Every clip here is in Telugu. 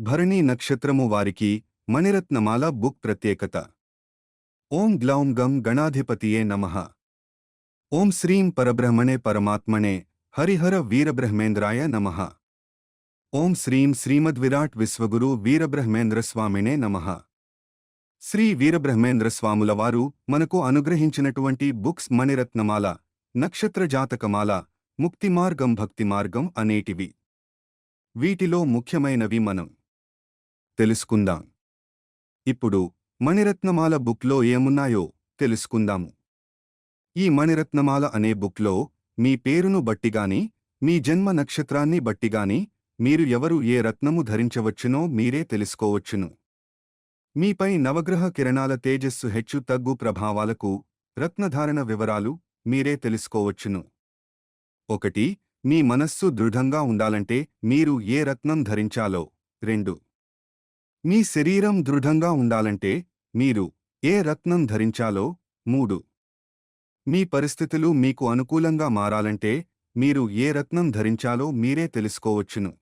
భరణి నక్షత్రము వారికి మణిరత్నమాల బుక్ ప్రత్యేకత. ఓం గ్లౌం గం గణాధిపతియే నమః. ఓం శ్రీం పరబ్రహ్మణే పరమాత్మనే హరిహర వీరబ్రహ్మేంద్రాయ నమః. ఓం శ్రీం శ్రీమద్విరాట్ విశ్వగురు వీరబ్రహ్మేంద్రస్వామినే నమః. శ్రీ వీరబ్రహ్మేంద్రస్వాముల వారు మనకు అనుగ్రహించినటువంటి బుక్స్ మణిరత్నమాల నక్షత్ర జాతకమాల ముక్తిమార్గం భక్తిమార్గం అనేటివి. వీటిలో ముఖ్యమైనవి మనం తెలుసుకుందాం. ఇప్పుడు మణిరత్నమాల బుక్లో ఏమున్నాయో తెలుసుకుందాము. ఈ మణిరత్నమాల అనే బుక్లో మీ పేరును బట్టిగాని మీ జన్మ నక్షత్రాన్ని బట్టిగాని మీరు ఎవరు ఏ రత్నము ధరించవచ్చునో మీరే తెలుసుకోవచ్చును. మీపై నవగ్రహ కిరణాల తేజస్సు హెచ్చు తగ్గు ప్రభావాలకు రత్నధారణ వివరాలు మీరే తెలుసుకోవచ్చును. ఒకటి మీ మనస్సు దృఢంగా ఉండాలంటే మీరు ఏ రత్నం ధరించాలో. రెండు మీ శరీరం దృఢంగా ఉండాలంటే మీరు ఏ రత్నం ధరించాలో మూడు. మీ పరిస్థితులు మీకు అనుకూలంగా మారాలంటే మీరు ఏ రత్నం ధరించాలో మీరే తెలుసుకోవచ్చును.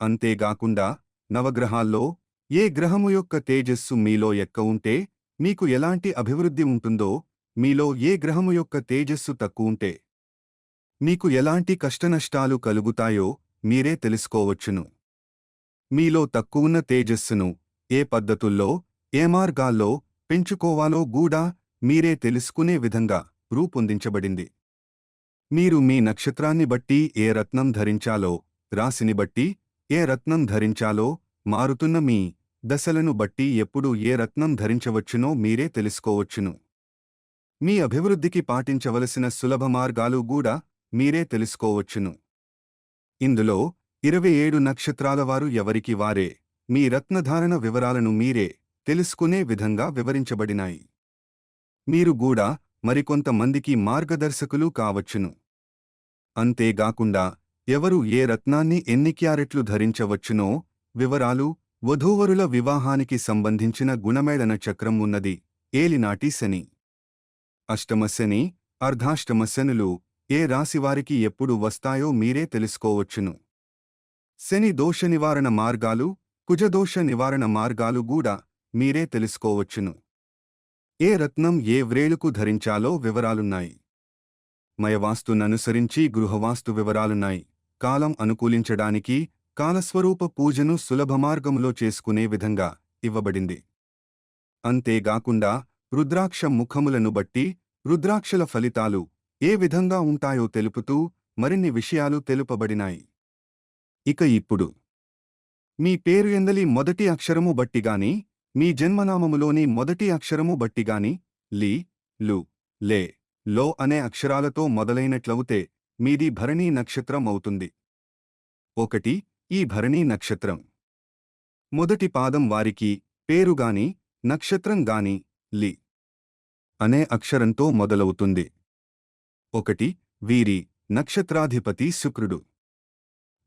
అంతేగాకుండా నవగ్రహాల్లో ఏ గ్రహము యొక్క తేజస్సు మీలో ఎక్క ఉంటే మీకు ఎలాంటి అభివృద్ధి ఉంటుందో మీలో ఏ గ్రహము యొక్క తేజస్సు తక్కువుంటే మీకు ఎలాంటి కష్టనష్టాలు కలుగుతాయో మీరే తెలుసుకోవచ్చును. మీలో తక్కువున్న తేజస్సును ఏ పద్ధతుల్లో ఏ మార్గాల్లో పెంచుకోవాలో గూడా మీరే తెలుసుకునే విధంగా రూపొందించబడింది. మీరు మీ నక్షత్రాన్ని బట్టి ఏ రత్నం ధరించాలో రాశిని బట్టి ఏ రత్నం ధరించాలో మారుతున్న మీ దశలను బట్టి ఎప్పుడు ఏ రత్నం ధరించవచ్చునో మీరే తెలుసుకోవచ్చును. మీ అభివృద్ధికి పాటించవలసిన సులభ మార్గాలు గూడా మీరే తెలుసుకోవచ్చును. ఇందులో ఇరవై ఏడు నక్షత్రాల వారు ఎవరికి వారే? మీ రత్నధారణ వివరాలను మీరే తెలుసుకునే విధంగా వివరించబడినాయి. మీరు గూడా మరికొంతమందికి మార్గదర్శకులు కావచ్చును. అంతేగాకుండా ఎవరు ఏ రత్నాన్ని ఎన్ని క్యారెట్లు ధరించవచ్చునో వివరాలు వధూవరుల వివాహానికి సంబంధించిన గుణమేళన చక్రం ఉన్నది. ఏలినాటి శని. అష్టమ శని అర్ధాష్టమ శనులు ఏ రాశివారికి ఎప్పుడు వస్తాయో మీరే తెలుసుకోవచ్చును. శని దోష నివారణ మార్గాలు కుజదోష నివారణ మార్గాలు గూడా మీరే తెలుసుకోవచ్చును. ఏ రత్నం ఏ వ్రేలుకు ధరించాలో వివరాలున్నాయి. మయవాస్తుననుసరించి గృహవాస్తు వివరాలున్నాయి. కాలం అనుకూలించడానికి కాలస్వరూప పూజను సులభమార్గంలో చేసుకునే విధంగా ఇవ్వబడింది. అంతేగాకుండా రుద్రాక్ష ముఖములను బట్టి రుద్రాక్షల ఫలితాలు ఏ విధంగా ఉంటాయో తెలుపుతూ మరిన్ని విషయాలు తెలుపబడినాయి. ఇక ఇప్పుడు. మీ పేరు ఎందలి మొదటి అక్షరము బట్టిగాని మీ జన్మనామములోని మొదటి అక్షరము బట్టిగాని లి లు లే లో అనే అక్షరాలతో మొదలైనట్లవుతే మీది భరణీ నక్షత్రం అవుతుంది. ఒకటి ఈ భరణీ నక్షత్రం. మొదటి పాదం వారికి పేరుగాని నక్షత్రం గాని లి అనే అక్షరంతో మొదలవుతుంది. ఒకటి వీరి నక్షత్రాధిపతి శుక్రుడు.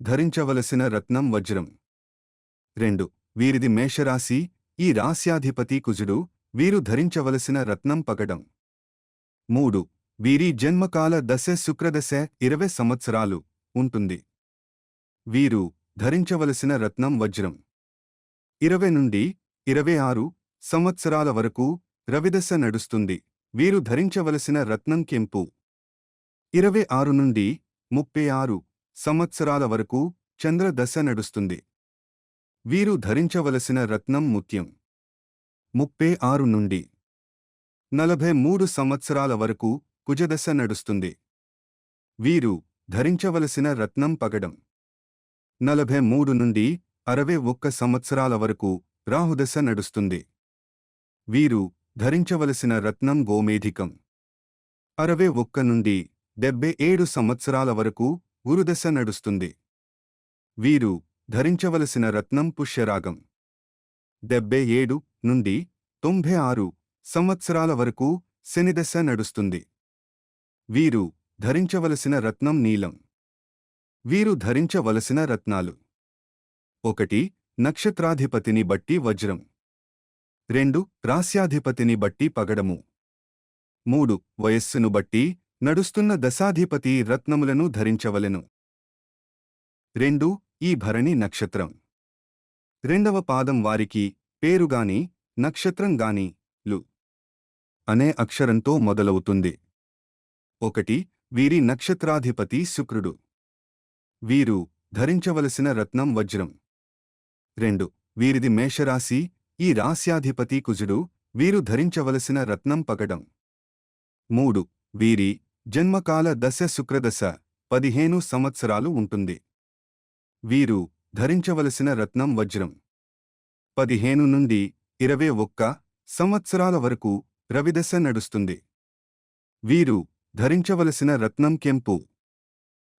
ధరించవలసిన రత్నం వజ్రం. రెండు. వీరిది మేషరాశి ఈ రాశ్యాధిపతి కుజుడు వీరు ధరించవలసిన రత్నం పగడం మూడు. వీరి జన్మకాల దశ శుక్రదశ ఇరవై సంవత్సరాలు ఉంటుంది. వీరు ధరించవలసిన రత్నం వజ్రం. ఇరవై నుండి ఇరవై ఆరు సంవత్సరాల వరకు రవిదశ నడుస్తుంది. వీరు ధరించవలసిన రత్నం కెంపు. ఇరవై ఆరు నుండి ముప్పై ఆరు సంవత్సరాల వరకు చంద్రదశ నడుస్తుంది. వీరు ధరించవలసిన రత్నం ముత్యం. ముప్పై ఆరు నుండి నలభై మూడు సంవత్సరాల వరకు కుజదశ నడుస్తుంది. వీరు ధరించవలసిన రత్నం పగడం. నలభై మూడు నుండి అరవై ఒక్క సంవత్సరాల వరకు రాహుదశ నడుస్తుంది. వీరు ధరించవలసిన రత్నం గోమేధికం. అరవై ఒక్క నుండి డెబ్బై ఏడు సంవత్సరాల వరకు ఊరుదశ నడుస్తుంది. వీరు ధరించవలసిన రత్నం పుష్యరాగం. డెబ్బై ఏడు నుండి తొంభై ఆరు సంవత్సరాల వరకు శనిదశ నడుస్తుంది. వీరు ధరించవలసిన రత్నం నీలం. వీరు ధరించవలసిన రత్నాలు. ఒకటి నక్షత్రాధిపతిని బట్టి వజ్రం. రెండు రాస్యాధిపతిని బట్టి పగడము. మూడు వయస్సును బట్టి నడుస్తున్న దశాధిపతి రత్నములను ధరించవలెను. రెండు ఈ భరణి నక్షత్రం. రెండవ పాదం వారికి పేరుగాని నక్షత్రంగాని లు. అనే అక్షరంతో మొదలవుతుంది. ఒకటి వీరి నక్షత్రాధిపతి శుక్రుడు. వీరు ధరించవలసిన రత్నం వజ్రం. రెండు వీరిది మేషరాశి ఈ రాశ్యాధిపతి కుజుడు వీరు ధరించవలసిన రత్నం పగడం మూడు వీరి జన్మకాల దశ శుక్రదశ పదిహేను సంవత్సరాలు ఉంటుంది. వీరు ధరించవలసిన రత్నం వజ్రం. పదిహేను నుండి ఇరవై ఒక్క సంవత్సరాల వరకు రవిదశ నడుస్తుంది. వీరు ధరించవలసిన రత్నం కెంపు.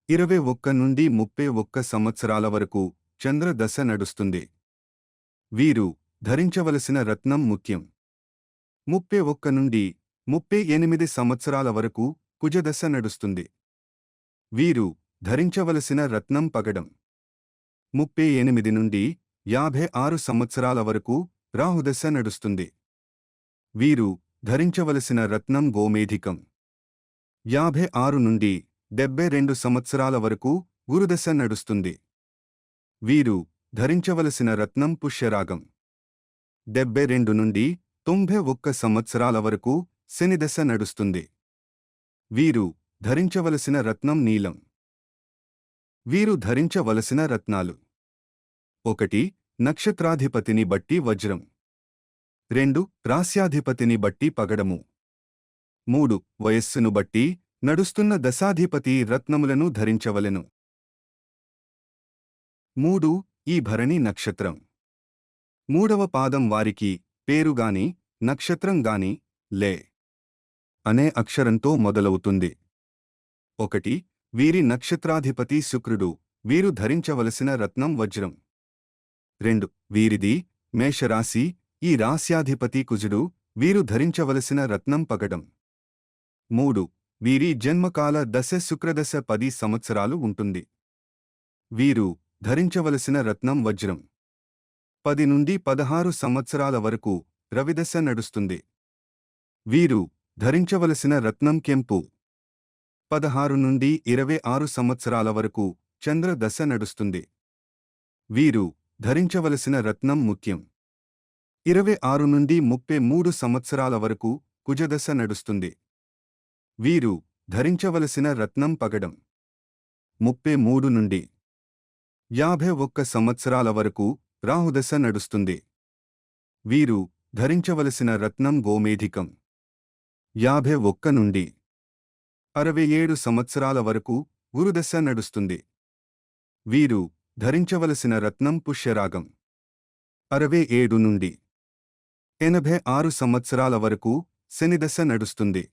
ఇరవై ఒక్క నుండి ముప్పై ఒక్క సంవత్సరాల వరకు చంద్రదశ నడుస్తుంది. వీరు ధరించవలసిన రత్నం ముఖ్యం. ముప్పై ఒక్క నుండి ముప్పై ఎనిమిది సంవత్సరాల వరకు కుజదశ నడుస్తుంది. వీరు ధరించవలసిన రత్నం పగడం. ముప్పై ఎనిమిది నుండి యాభై ఆరు సంవత్సరాల వరకు రాహుదశ నడుస్తుంది. వీరు ధరించవలసిన రత్నం గోమేధికం. యాభై ఆరు నుండి డెబ్బై రెండు సంవత్సరాల వరకు గురుదశ నడుస్తుంది. వీరు ధరించవలసిన రత్నం పుష్యరాగం. డెబ్బై రెండు నుండి తొంభై ఒక్క సంవత్సరాల వరకు శనిదశ నడుస్తుంది. వీరు ధరించవలసిన రత్నం నీలం. వీరు ధరించవలసిన రత్నాలు. ఒకటి నక్షత్రాధిపతిని బట్టి వజ్రం. రెండు రాస్యాధిపతిని బట్టి పగడము. మూడు వయస్సును బట్టి నడుస్తున్న దశాధిపతి రత్నములను ధరించవలెను. మూడు ఈ భరణి నక్షత్రం. మూడవ పాదం వారికి పేరుగాని నక్షత్రం గాని లే. అనే అక్షరంతో మొదలవుతుంది. ఒకటి వీరి నక్షత్రాధిపతి శుక్రుడు వీరు ధరించవలసిన రత్నం వజ్రం. రెండు వీరిది మేషరాశి ఈ రాస్యాధిపతి కుజుడు వీరు ధరించవలసిన రత్నం పగడం మూడు వీరి జన్మకాల దశ శుక్రదశ పది సంవత్సరాలు ఉంటుంది. వీరు ధరించవలసిన రత్నం వజ్రం. పది నుండి పదహారు సంవత్సరాల వరకు రవిదశ నడుస్తుంది. వీరు ధరించవలసిన రత్నం కెంపు. పదహారు నుండి ఇరవై ఆరు సంవత్సరాల వరకు చంద్రదశ నడుస్తుంది. వీరు ధరించవలసిన రత్నం ముఖ్యం. ఇరవై ఆరు నుండి ముప్పై మూడు సంవత్సరాల వరకు కుజదశ నడుస్తుంది. వీరు ధరించవలసిన రత్నం పగడం. ముప్పై మూడు నుండి యాభై ఒక్క సంవత్సరాల వరకు రాహుదశ నడుస్తుంది. వీరు ధరించవలసిన రత్నం గోమేధికం. యాభై ఒక్క నుండి అరవై ఏడు సంవత్సరాల వరకు గురుదశ నడుస్తుంది. వీరు ధరించవలసిన రత్నం పుష్యరాగం. అరవై ఏడు నుండి ఎనభై ఆరు సంవత్సరాల వరకు శనిదశ నడుస్తుంది.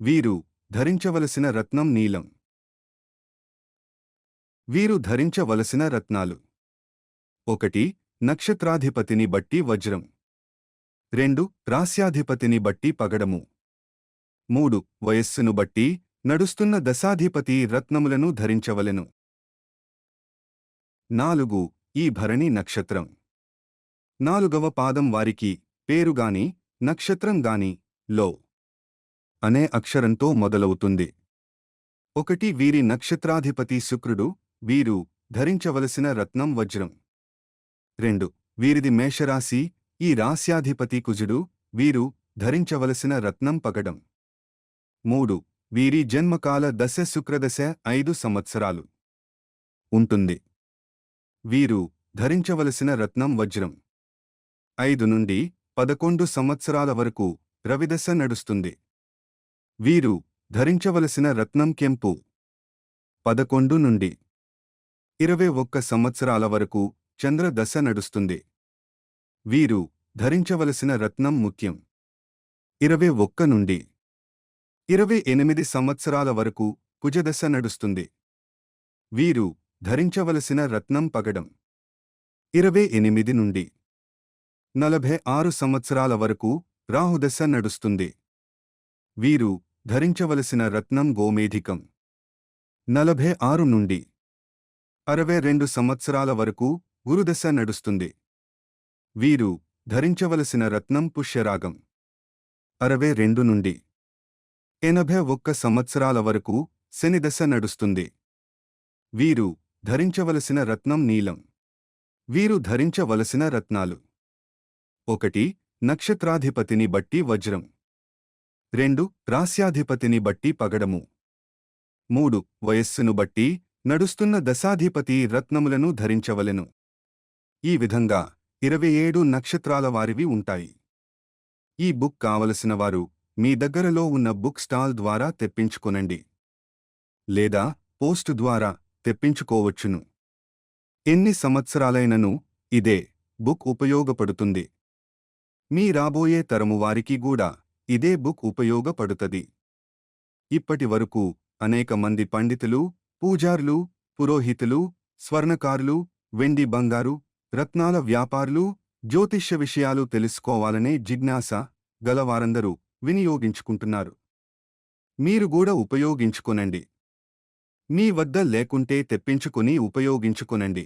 వీరు ధరించవలసిన రత్నం నీలం. వీరు ధరించవలసిన రత్నాలు. ఒకటి నక్షత్రాధిపతిని బట్టి వజ్రం. రెండు రాస్యాధిపతిని బట్టి పగడము. మూడు వయస్సును బట్టి నడుస్తున్న దశాధిపతి రత్నములను ధరించవలెను. నాలుగు ఈ భరణి నక్షత్రం. నాలుగవ పాదం వారికి పేరుగాని నక్షత్రం గాని లో. అనే అక్షరంతో మొదలవుతుంది. ఒకటి వీరి నక్షత్రాధిపతి శుక్రుడు వీరు ధరించవలసిన రత్నం వజ్రం. రెండు వీరిది మేషరాశి ఈ రాస్యాధిపతి కుజుడు వీరు ధరించవలసిన రత్నం పగడం. మూడు. వీరి జన్మకాల దశ శుక్రదశ ఐదు సంవత్సరాలు. ఉంటుంది. వీరు ధరించవలసిన రత్నం వజ్రం. ఐదు నుండి పదకొండు సంవత్సరాల వరకు రవిదశ నడుస్తుంది. వీరు ధరించవలసిన రత్నం కెంపు. పదకొండు నుండి ఇరవై ఒక్క సంవత్సరాల వరకు చంద్రదశ నడుస్తుంది. వీరు ధరించవలసిన రత్నం ముఖ్యం. ఇరవై ఒక్క నుండి ఇరవై ఎనిమిది సంవత్సరాల వరకు కుజదశ నడుస్తుంది. వీరు ధరించవలసిన రత్నం పగడం. ఇరవై ఎనిమిది నుండి నలభై ఆరు సంవత్సరాల వరకు రాహుదశ నడుస్తుంది. వీరు ధరించవలసిన రత్నం గోమేధికం. నలభై ఆరు నుండి అరవై రెండు సంవత్సరాల వరకు గురుదశ నడుస్తుంది. వీరు ధరించవలసిన రత్నం పుష్యరాగం. అరవై రెండు నుండి ఎనభై ఒక్క సంవత్సరాల వరకు శనిదశ నడుస్తుంది. వీరు ధరించవలసిన రత్నం నీలం. వీరు ధరించవలసిన రత్నాలు. ఒకటి నక్షత్రాధిపతిని బట్టి వజ్రం. రెండు రాస్యాధిపతిని బట్టి పగడము. మూడు వయస్సును బట్టి నడుస్తున్న దశాధిపతి రత్నములను ధరించవలెను. ఈ విధంగా ఇరవై ఏడు నక్షత్రాల వారివి ఉంటాయి. ఈ బుక్ కావలసిన వారు మీ దగ్గరలో ఉన్న బుక్ స్టాల్ ద్వారా తెప్పించుకొనండి. లేదా పోస్ట్ ద్వారా తెప్పించుకోవచ్చును. ఎన్ని సంవత్సరాలైనను ఇదే బుక్ ఉపయోగపడుతుంది. మీ రాబోయే తరము వారికి కూడా ఇదే బుక్ ఉపయోగపడుతది. ఇప్పటి వరకు అనేక మంది పండితులు పూజారులు పురోహితులు స్వర్ణకారులు వెండి బంగారు రత్నాల వ్యాపారులు జ్యోతిష్య విషయాలు తెలుసుకోవాలనే జిజ్ఞాస గలవారందరూ వినియోగించుకుంటున్నారు. మీరు కూడా ఉపయోగించుకొనండి. మీ వద్ద లేకుంటే తెప్పించుకుని ఉపయోగించుకొనండి.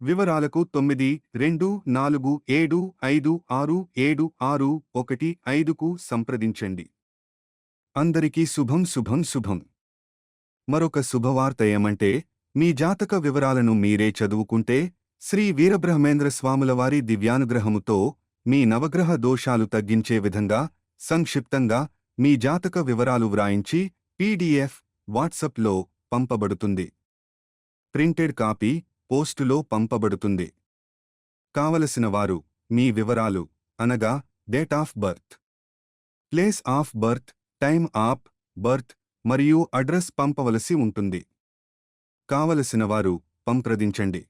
వివరాలకు తొమ్మిది రెండు నాలుగు ఏడు ఐదు ఆరు ఏడు ఆరు ఒకటి ఐదుకు సంప్రదించండి. అందరికీ శుభం శుభం శుభం. మరొక శుభవార్త ఏమంటే మీ జాతక వివరాలను మీరే చదువుకుంటే శ్రీ వీరబ్రహ్మేంద్ర స్వాములవారి దివ్యానుగ్రహముతో మీ నవగ్రహ దోషాలు తగ్గించే విధంగా సంక్షిప్తంగా మీ జాతక వివరాలు వ్రాయించి పీడీఎఫ్ వాట్సప్లో పంపబడుతుంది. ప్రింటెడ్ కాపీ పోస్టులో పంపబడుతుంది. కావలసిన వారు మీ వివరాలు అనగా date of birth place of birth time of birth మరియు అడ్రస్ పంపవలసి ఉంటుంది. కావలసిన వారు పంప్రదించండి